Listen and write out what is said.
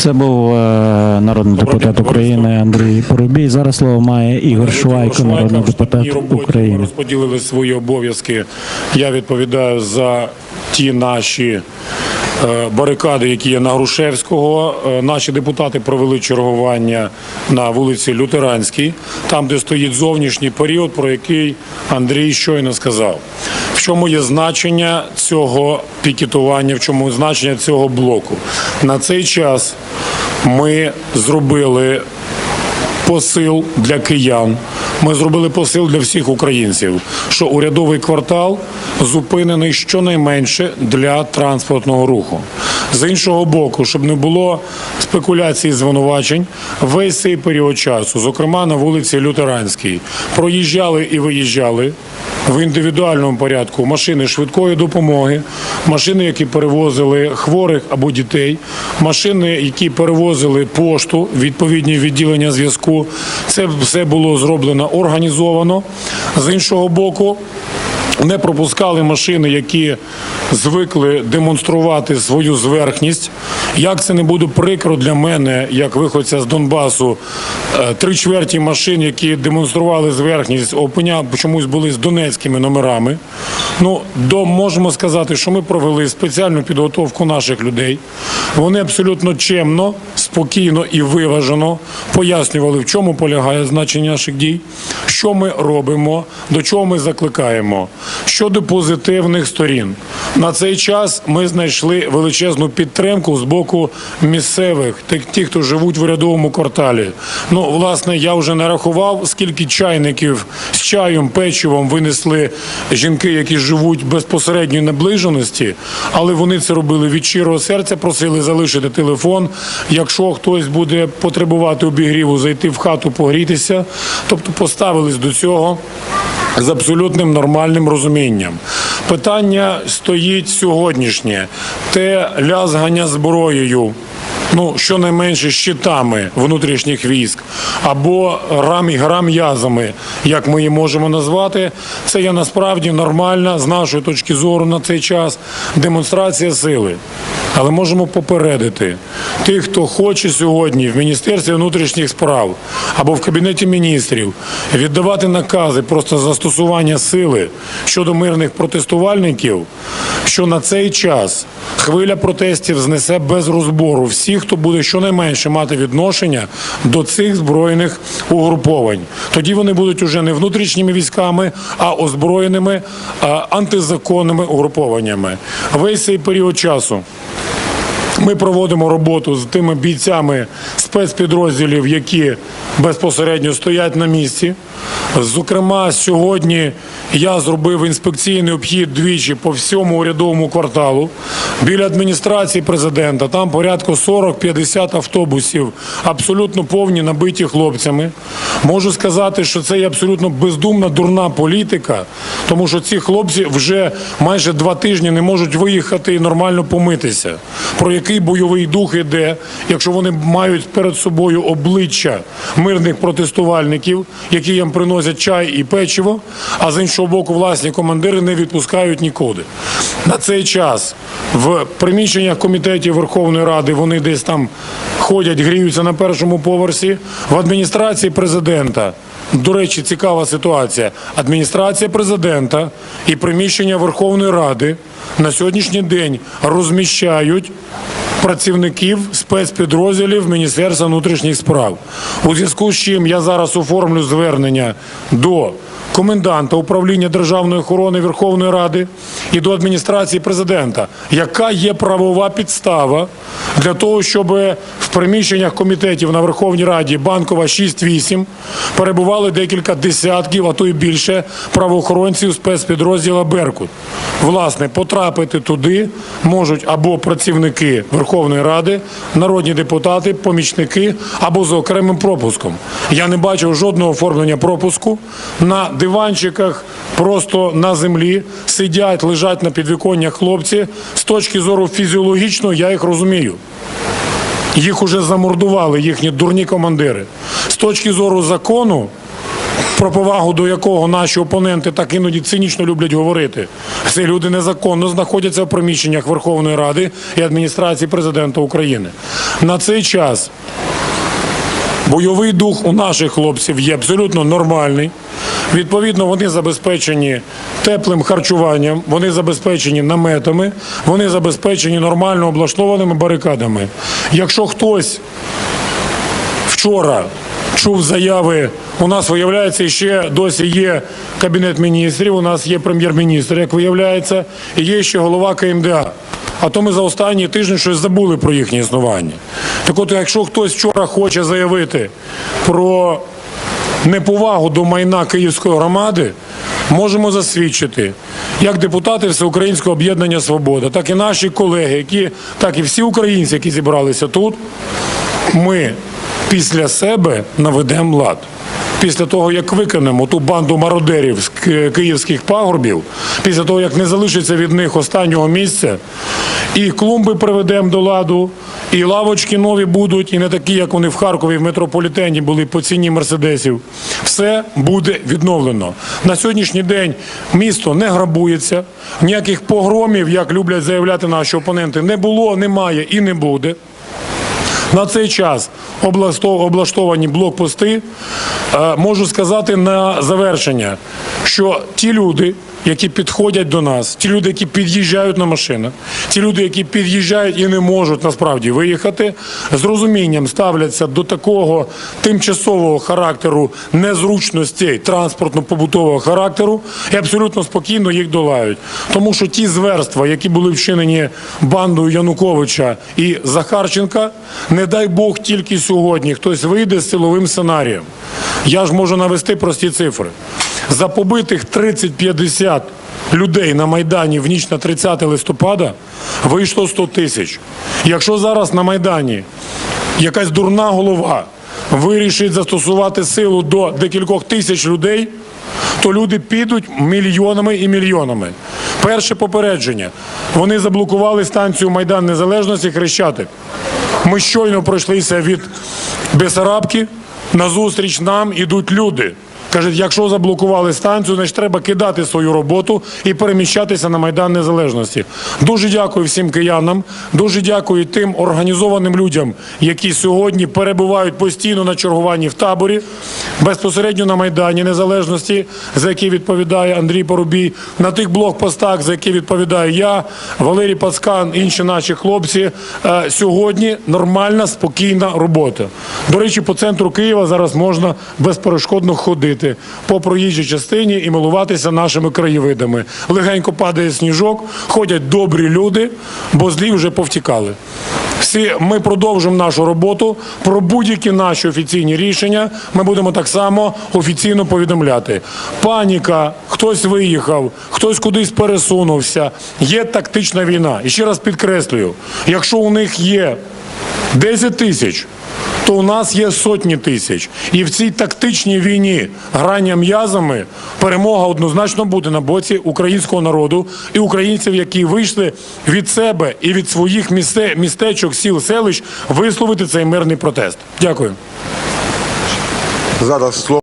Це був е, народний депутат України Андрій Поробій. Зараз слово має Ігор Швайко, народний депутат України. Ми розподілили свої обов'язки. Я відповідаю за ті наші барикади, які є на Грушевського. Е, Наші депутати провели чергування на вулиці Лютеранській, там, де стоїть зовнішній період, про який Андрій щойно сказав. В чому є значення цього пікетування, в чому значення цього блоку? На цей час ми зробили посил для киян. Ми зробили посил для всіх українців, що урядовий квартал зупинений щонайменше для транспортного руху. З іншого боку, щоб не було спекуляцій звинувачень, весь цей період часу, зокрема на вулиці Лютеранській, проїжджали і виїжджали в індивідуальному порядку машини швидкої допомоги, машини, які перевозили хворих або дітей, машини, які перевозили пошту, відповідні відділення зв'язку. Це все було зроблено організовано. З іншого боку, не пропускали машини, які звикли демонструвати свою зверхність. Як це не буде прикро для мене, як виходця з Донбасу, е, три чверті машин, які демонстрували зверхність, опиня чомусь були з донецькими номерами. Ну, до можемо сказати, що ми провели спеціальну підготовку наших людей. Вони абсолютно чемно, спокійно і виважено пояснювали, в чому полягає значення наших дій, що ми робимо, до чого ми закликаємо. Щодо позитивних сторін, на цей час ми знайшли величезну підтримку з боку місцевих, тих, хто живуть в урядовому кварталі. Ну, власне, я вже не рахував, скільки чайників з чаєм, печивом винесли жінки, які живуть безпосередньої наближеності, але вони це робили від щирого серця, просили залишити телефон. Якщо хтось буде потребувати обігріву, зайти в хату погрітися, тобто поставились до цього з абсолютним нормальним розумінням. Питання стоїть сьогоднішнє: те лязгання зброєю. Ну, щонайменше щитами внутрішніх військ або рам, грам'язами, як ми її можемо назвати, це є насправді нормальна з нашої точки зору на цей час демонстрація сили. Але можемо попередити тих, хто хоче сьогодні в Міністерстві внутрішніх справ або в Кабінеті міністрів віддавати накази просто застосування сили щодо мирних протестувальників, що на цей час хвиля протестів знесе без розбору всіх, хто буде щонайменше мати відношення до цих збройних угруповань. Тоді вони будуть уже не внутрішніми військами, а озброєними антизаконними угрупованнями. Весь цей період часу. Ми проводимо роботу з тими бійцями спецпідрозділів, які безпосередньо стоять на місці. Зокрема, сьогодні я зробив інспекційний обхід двічі по всьому урядовому кварталу біля адміністрації президента. Там порядку 40-50 автобусів, абсолютно повні, набиті хлопцями. Можу сказати, що це є абсолютно бездумна дурна політика, тому що ці хлопці вже майже два тижні не можуть виїхати і нормально помитися. Про який бойовий дух іде, якщо вони мають перед собою обличчя мирних протестувальників, які їм приносять чай і печиво, а з іншого боку, власні командири не відпускають нікуди. На цей час в приміщеннях комітетів Верховної Ради вони десь там ходять, гріються на першому поверсі. В адміністрації президента. До речі, цікава ситуація. Адміністрація президента і приміщення Верховної Ради на сьогоднішній день розміщають працівників спецпідрозділів Міністерства внутрішніх справ. У зв'язку з чим я зараз оформлю звернення до коменданта управління державної охорони Верховної Ради і до адміністрації президента, яка є правова підстава для того, щоб в приміщеннях комітетів на Верховній Раді Банкова 6-8 перебували декілька десятків, а то й більше правоохоронців спецпідрозділа Беркут. Власне, потрапити туди можуть або працівники Верховної Ради, народні депутати, помічники або за окремим пропуском. Я не бачив жодного оформлення пропуску на диванчиках, просто на землі сидять, лежать на підвіконнях хлопці. З точки зору фізіологічного я їх розумію. Їх уже замордували їхні дурні командири. З точки зору закону, про повагу до якого наші опоненти так іноді цинічно люблять говорити. Ці люди незаконно знаходяться в приміщеннях Верховної Ради і адміністрації президента України. На цей час бойовий дух у наших хлопців є абсолютно нормальний. Відповідно, вони забезпечені теплим харчуванням, вони забезпечені наметами, вони забезпечені нормально облаштованими барикадами. Якщо хтось вчора чув заяви. У нас виявляється ще досі є кабінет міністрів. У нас є прем'єр-міністр, як виявляється, і є ще голова КМДА. А то ми за останні тижні щось забули про їхнє існування. Так от, якщо хтось вчора хоче заявити про неповагу до майна Київської громади, можемо засвідчити, як депутати Всеукраїнського об'єднання Свобода, так і наші колеги, які так і всі українці, які зібралися тут, ми після себе наведемо лад. Після того, як викинемо ту банду мародерів з київських пагорбів, після того, як не залишиться від них останнього місця, і клумби приведемо до ладу, і лавочки нові будуть, і не такі, як вони в Харкові в метрополітені були по ціні мерседесів. Все буде відновлено. На сьогоднішній день місто не грабується, ніяких погромів, як люблять заявляти наші опоненти, не було, немає і не буде. На цей час облаштовані блокпости. Е, Можу сказати на завершення, що ті люди, які підходять до нас, ті люди, які під'їжджають на машинах, ті люди, які під'їжджають і не можуть насправді виїхати, з розумінням ставляться до такого тимчасового характеру незручностей транспортно-побутового характеру і абсолютно спокійно їх долають. Тому що ті зверства, які були вчинені бандою Януковича і Захарченка, не дай Бог тільки сьогодні хтось вийде з силовим сценарієм. Я ж можу навести прості цифри. За побитих 30-50 людей на Майдані в ніч на 30 листопада вийшло 100 тисяч. Якщо зараз на Майдані якась дурна голова вирішить застосувати силу до декількох тисяч людей, то люди підуть мільйонами і мільйонами. Перше попередження. Вони заблокували станцію Майдан Незалежності Хрещатик. Ми щойно пройшлися від Бесарабки. Назустріч нам ідуть люди. Кажуть, якщо заблокували станцію, значить треба кидати свою роботу і переміщатися на Майдан Незалежності. Дуже дякую всім киянам, дуже дякую тим організованим людям, які сьогодні перебувають постійно на чергуванні в таборі, безпосередньо на Майдані Незалежності, за який відповідає Андрій Порубій, на тих блокпостах, за які відповідаю я, Валерій Пацкан, інші наші хлопці. Е, Сьогодні нормальна, спокійна робота. До речі, по центру Києва зараз можна безперешкодно ходити по проїжджій частині і милуватися нашими краєвидами. Легенько падає сніжок, ходять добрі люди, бо злі вже повтікали. Всі ми продовжимо нашу роботу про будь-які наші офіційні рішення. Ми будемо так само офіційно повідомляти. Паніка, хтось виїхав, хтось кудись пересунувся. Є тактична війна. І ще раз підкреслюю: якщо у них є 10 тисяч, то у нас є сотні тисяч. І в цій тактичній війні грання м'язами перемога однозначно буде на боці українського народу і українців, які вийшли від себе і від своїх місте, містечок, сіл, селищ висловити цей мирний протест. Дякую. Зараз слово.